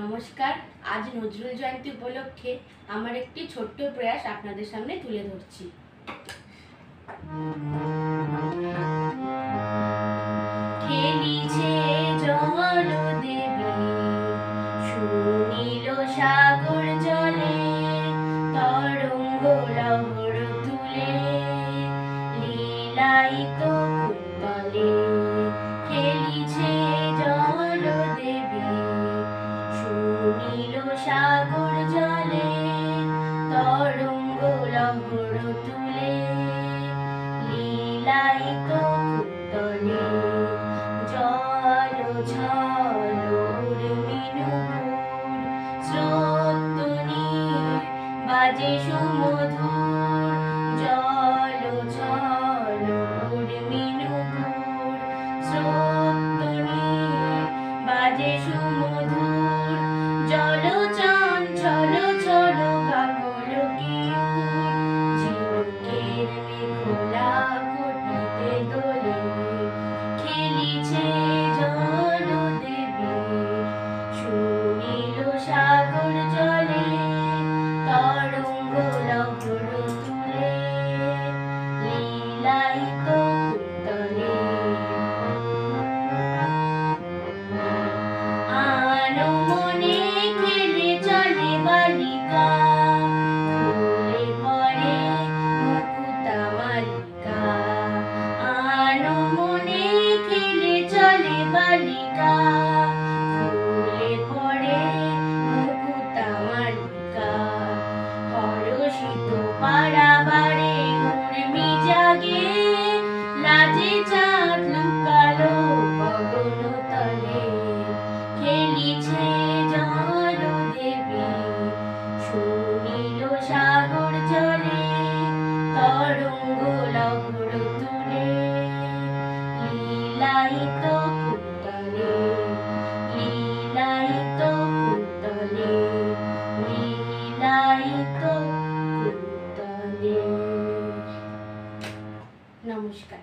নমস্কার, আজ নজরুল জয়ন্তী উপলক্ষে আমার একটি ছোট্ট প্রয়াস আপনাদের সামনে তুলে ধরছি। দেবী তরঙ্গ তুলে লীলায়িত কুন্তলে সাগর জলে তরঙ্গ লহর তুলে লীলায়িত কুন্তলে জল ছল উর্মিনুপুর স্রোতনী বাজে সুমধুর, জল ছল উর্মিনুপুর স্রোতনী বাজে সুমধুর সাজে চাঁদ লুকালো পবন তলে। খেলিছে জন দেবী শুনিল সাগর জলে, তরঙ্গ লহর তুলে। লীলায়িত কুন্দলে লীলায়িত কুন্দলে লীলায়িত কুন্দলে নমস্কার।